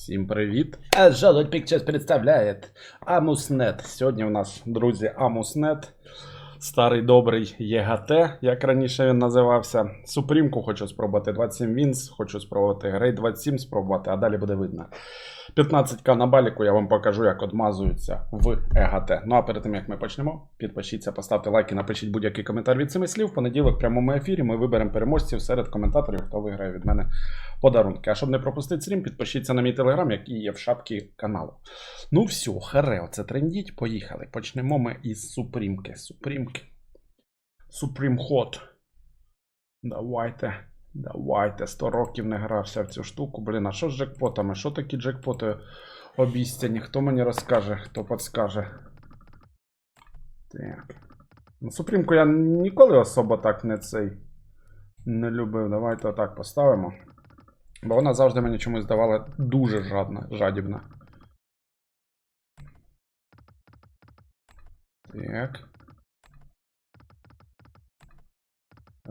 Всім привіт! А Pictures представляє Амуснет. Сьогодні у нас, друзі, Амуснет. Старий добрий ЄГТ, як раніше він називався. Супрімку хочу спробувати 27 Вінс, хочу спробувати Грей 27 спробувати, а далі буде видно. 15к на баліку я вам покажу, як одмазуються в ЕГТ. Ну а перед тим як ми почнемо, підпишіться, поставте лайк і напишіть будь-який коментар від цими слів. В понеділок в прямому ефірі ми виберемо переможців серед коментаторів, хто виграє від мене подарунки. А щоб не пропустити стрім, підпишіться на мій телеграм, який є в шапці каналу. Ну все, харе, оце трендіть, поїхали. Почнемо ми із Супрімки. Супрімки. Супрім Hot. Давайте. Давайте. 100 років не грався в цю штуку. Блін, а що з джекпотами? Що такі джекпоти обіцяні? Хто мені розкаже, хто підскаже? Так. Ну, Супрімку я ніколи особо так не цей не любив. Давайте отак поставимо. Бо вона завжди мені чомусь здавала дуже жадна, жадібна. Так.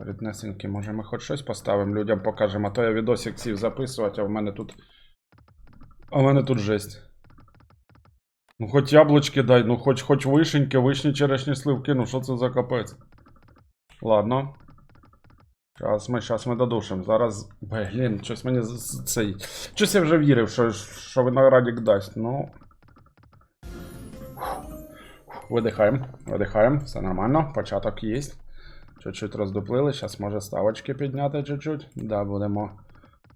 Ріднесенькі, може ми хоч щось поставимо людям покажемо, а то я відосик сів записувати, а в мене тут. А в мене тут жесть. Ну хоч яблучки дай, ну хоч хоч вишеньки, вишні черешні сливки, ну що це за капець? Ладно. Зараз ми, щас ми додушимо. Зараз. Блін, щось мені цей. Щось я вже вірив, що, що виноградик дасть. Ну. Видихаємо, видихаємо, все нормально, початок є. Чуть-чуть роздуплили, зараз може ставочки підняти чуть-чуть. Да, будемо.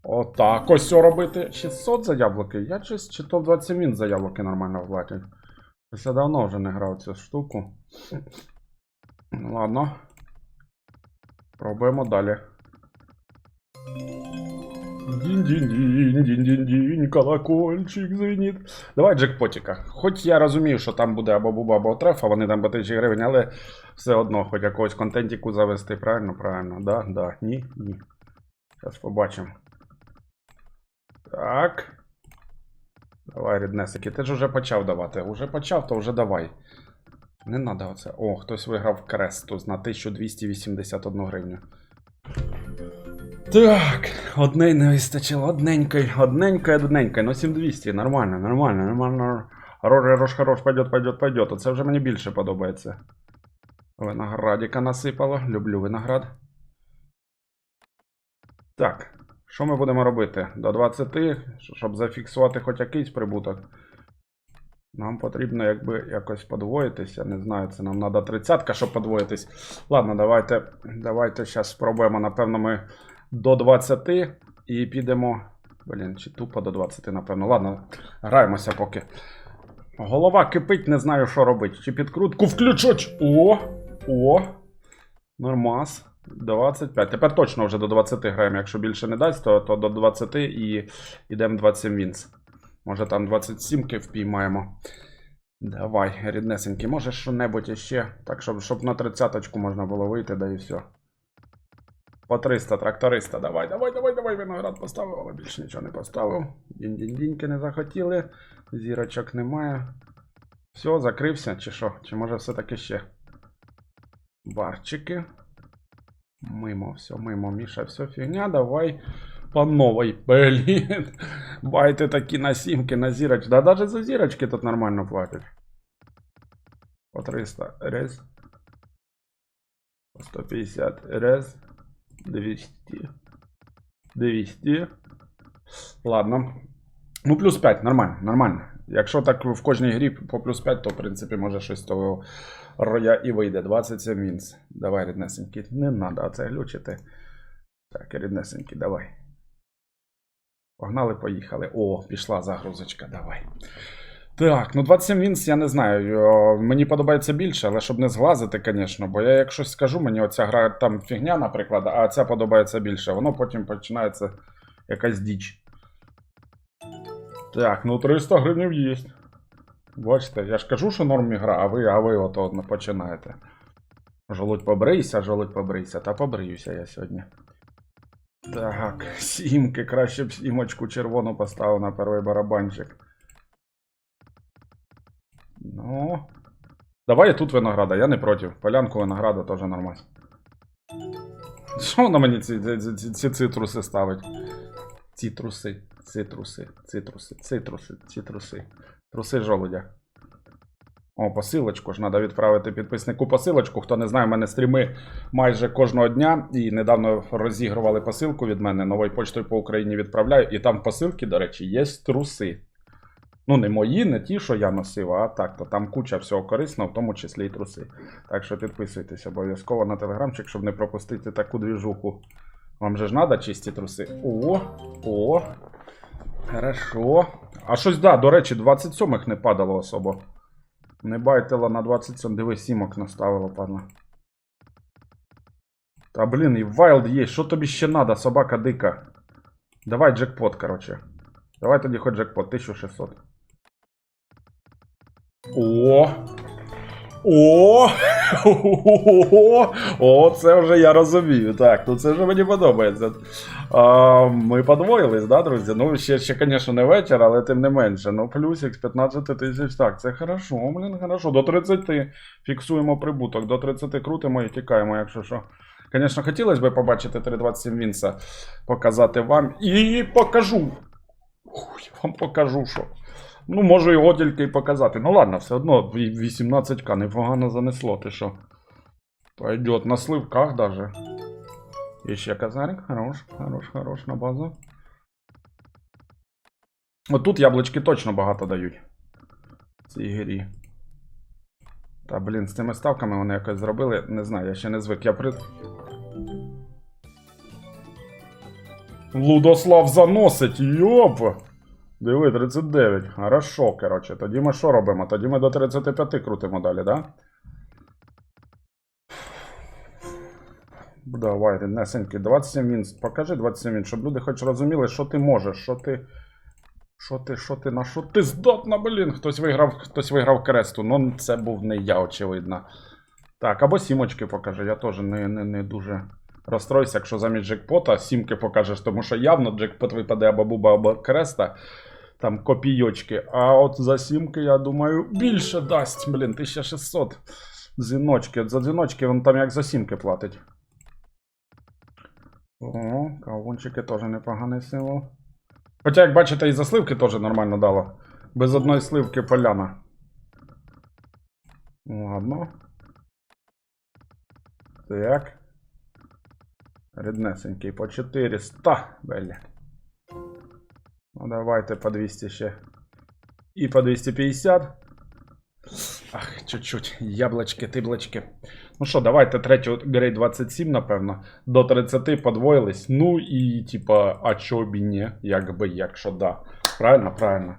Отак ось все робити. 600 за яблуки. Я щось чи то 27 він за яблуки нормально платять. Я давно вже не грав цю штуку. Ну, Ладно. Пробуємо далі. Дінь-дінь-дінь, дінь-дінь-дінь, колокольчик звенить. Давай джекпотіка. Хоч я розумію, що там буде або буба, або треф, а вони там по 1000 гривень, але все одно, хоч якогось контентіку завести, правильно, правильно. Да, да, ні, ні. Зараз побачимо. Так. Давай, ріднесики. Ти ж вже почав давати. Уже почав, то вже давай. Не треба оце. О, хтось виграв крестус на 1281 гривню. Так, одней не вистачило, одненькой, одненькой, одненькой, ну 7200, нормально, нормально, нормально. Хорош, хорош, хорош, пойдет, пойдет, пойдет. Оце вже мені більше подобається. Виноградика насипало, люблю виноград. Так, що ми будемо робити? До 20, щоб зафіксувати хоч якийсь прибуток. Нам потрібно якби якось подвоїтися. Не знаю, це нам треба 30, щоб подвоїтись. Ладно, давайте, давайте зараз спробуємо. Напевно, ми до 20 і підемо. Блін, чи тупо до 20, напевно. Ладно, граємося поки. Голова кипить, не знаю, що робити. Чи підкрутку включать? О! О! Нормас. 25. Тепер точно вже до 20 граємо. Якщо більше не дасть, то, то до 20 і йдемо 27 вінс. Може там 27 впіймаємо. Давай, ріднесенький, може що-небудь іще. Так, щоб, щоб на 30 можна було вийти, да і все. По 300, тракториста, давай, давай, давай, давай, виноград поставив, але більше нічого не поставив. Дінь-дінь-діньки не захотіли. Зірочок немає. Все, закрився, чи що? Чи може все-таки ще? Барчики. Мимо, все, мимо, Міша, все фігня, давай по новой. Блін. Байти такі на сімки, на зірочки. Да даже за зірочки тут нормально платять. По 300 рез. По 150 рез. 200. 200. Ладно. Ну, плюс 5, нормально, нормально. Якщо так в кожній грі по плюс 5, то в принципі може щось того роя і вийде. 27 мінс. Давай, ріднесенький. Не треба це глючити. Так, ріднесенький, давай. Погнали, поїхали. О, пішла загрузочка, давай. Так, ну 27 вінс, я не знаю. Мені подобається більше, але щоб не зглазити, звісно. Бо я як щось скажу, мені оця гра там фігня, наприклад, а ця подобається більше. Воно потім починається якась діч. Так, ну 300 гривень є. Бачите, я ж кажу, що норм гра, а ви, а ви ото починаєте. Жолудь побрийся, жолудь побрийся, та побриюся я сьогодні. Так, сімки, краще б сімочку червону поставив на перший барабанчик. Ну. Давай я тут винограда, я не проти. Полянку винограда теж нормально. Що вона мені ці, ці, ці, ці цитруси ставить? Цитруси, цитруси, цитруси, цитруси, цитруси. Труси жолудя. О, посилочку ж треба відправити підписнику посилочку. Хто не знає, в мене стріми майже кожного дня. І недавно розігрували посилку від мене. Новою почтою по Україні відправляю. І там в посилці, до речі, є труси. Ну, не мої, не ті, що я носив, а так, то там куча всього корисного, в тому числі і труси. Так що підписуйтесь обов'язково на телеграмчик, щоб не пропустити таку двіжуху. Вам же ж треба чисті труси. О, о. Хорошо. А щось, да, до речі, 27-х не падало особо. Не байтила на 27, диви, сімок наставила, падла. Та блін, і Вайлд є. Що тобі ще надо, собака дика? Давай джекпот, короче. Давай тоді хоч джекпот, 1600. О! О! О! Це вже я розумію. Так, ну це вже мені подобається. А, ми подвоїлись, да, друзі? Ну, ще, ще, звісно, не вечір, але тим не менше. Ну, плюсик з 15 тисяч. Так, це хорошо, блін, хорошо. До 30 фіксуємо прибуток, до 30 крутимо і тікаємо, якщо що. Звісно, хотілося б побачити 327 Вінса, показати вам. І покажу. Ой, вам покажу, що. Ну, можу його тільки й показати. Ну ладно, все одно 18к непогано занесло, ти що. Пойдет на сливках даже. І ще казарик. Хорош, хорош, хорош на базу. От тут яблучки точно багато дають. В цій грі. Та блін, з цими ставками вони якось зробили. Не знаю, я ще не звик. Я при. Лудослав заносить, йоп! Диви, 39. Хорошо, коротше. Тоді ми що робимо? Тоді ми до 35 крутимо далі, да? Давай, ріднесенький. 27 він. Покажи 27 він, щоб люди хоч розуміли, що ти можеш, що ти. Що ти, що ти, на що ти здатна, блін? Хтось виграв, хтось виграв кресту. Ну, це був не я, очевидно. Так, або сімочки покажи. Я теж не, не, не дуже розстройся, якщо замість джекпота сімки покажеш, тому що явно джекпот випаде або буба, або креста. Там копійочки. А от за сімки, я думаю, більше дасть. Блін, 1600. Дзвіночки. От за дзвіночки він там як за сімки платить. О, кавунчики теж непоганий символ. Хоча, як бачите, і за сливки теж нормально дало. Без одної сливки поляна. Ладно. Так. Ріднесенький по 400, бля. Ну давайте по 200 ще. І по 250. Ах, чуть-чуть. Яблочки, тиблочки. Ну що, давайте третю грейд 27, напевно. До 30 подвоїлись. Ну і типа, а чо б і ні, якби, якщо да. Правильно, правильно.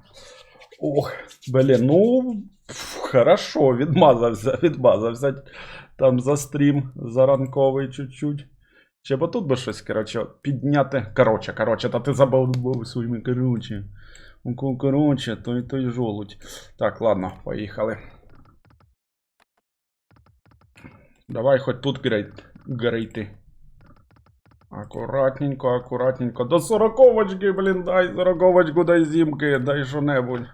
Ох, блін, ну. пф, Хорошо, відмазався, відмазався. Там за стрім, за ранковий чуть-чуть. Ще б тут би щось, коротше, підняти. Коротше, коротше, та ти забав своїми, коротше. Ко- Коротше, той той жолудь. Так, ладно, поїхали. Давай хоч тут грейти. Акуратненько, акуратненько. До сороковочки, блін, дай сороковочку, дай зімки, дай що-небудь.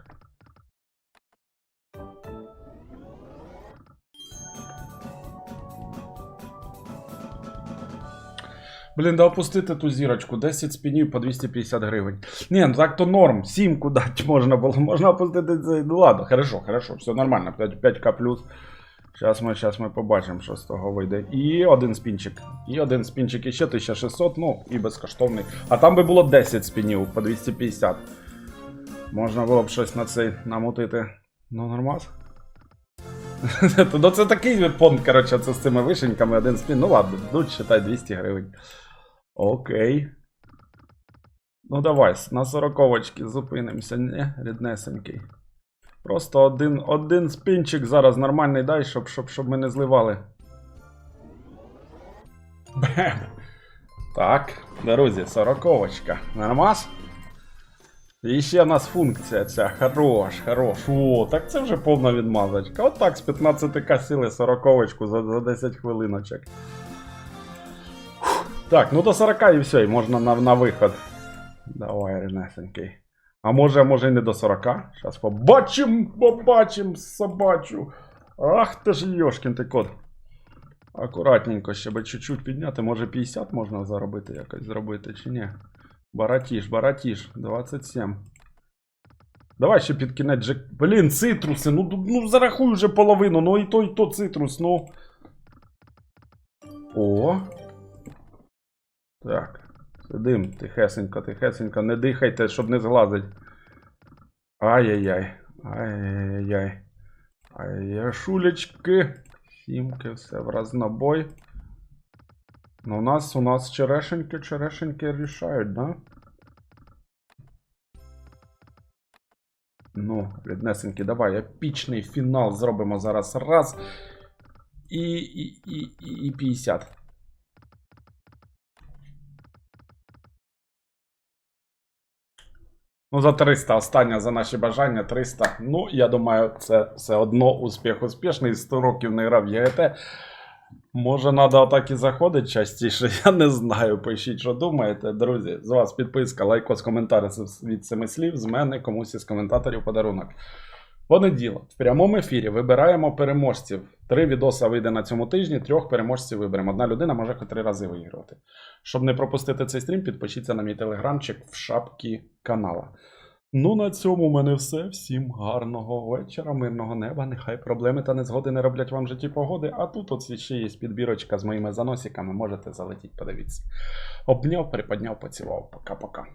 Блін, да опустити ту зірочку. 10 спінів по 250 гривень. Ні, ну так то норм. Сімку дати можна було. Можна опустити цей. Ну ладно, хорошо, хорошо, все нормально. 5, 5к плюс. Зараз ми, щас ми побачимо, що з того вийде. І один спінчик. І один спінчик і ще 1600, ну і безкоштовний. А там би було 10 спінів по 250. Можна було б щось на цей намутити. Ну, нормас. Ну це такий понт, коротше, це з цими вишеньками один спін. Ну ладно, ну читай 200 гривень. Окей. Ну давай, на сороковочки зупинимося, не, ріднесенький. Просто один, один спінчик зараз нормальний дай, щоб, щоб, щоб ми не зливали. Бем. Так, друзі, сороковочка. Нормас? І ще в нас функція ця. Хорош, хорош. О, так це вже повна відмазочка. От так з 15к сіли сороковочку за, за 10 хвилиночок. Так, ну до 40 і все, і можна на, на виход. Давай, Ренесенький. А може, може і не до 40? Зараз побачим, побачим собачу. Ах ти ж йошкін ти кот. Акуратненько, ще би чуть-чуть підняти. Може 50 можна заробити якось зробити, чи ні? Баратіш, баратіш, 27. Давай ще під кінець Джек. Блін, цитруси. Ну ну, зарахуй вже половину. Ну і то, і то цитрус, ну. О. Так. Сидим, тихесенько, тихесенько. Не дихайте, щоб не зглазить. Ай-яй-яй. Ай-яй-яй. Ай-яй, шулечки. Сімки, все в разнобой. Ну, у нас, у нас черешеньки, черешеньки рішають, да? Ну, ріднесенькі, давай, епічний фінал зробимо зараз раз. І, і, і, і 50. Ну, за 300. Остання за наші бажання 300. Ну, я думаю, це все одно успіх успішний. 100 років не грав ЄГТ. Може, треба отак і заходити частіше, я не знаю. Пишіть, що думаєте. Друзі, з вас підписка, лайкос, коментар від семи слів. З мене комусь із коментаторів подарунок. Понеділок, в прямому ефірі вибираємо переможців. Три відоси вийде на цьому тижні, трьох переможців виберемо. Одна людина може хоч три рази виграти. Щоб не пропустити цей стрім, підпишіться на мій телеграмчик в шапці канала. Ну, на цьому в мене все. Всім гарного вечора, мирного неба. Нехай проблеми та незгоди не роблять вам в житті погоди. А тут от ще є підбірочка з моїми заносиками. Можете залетіти, подивіться. Обняв, приподняв, поцілував. Пока-пока.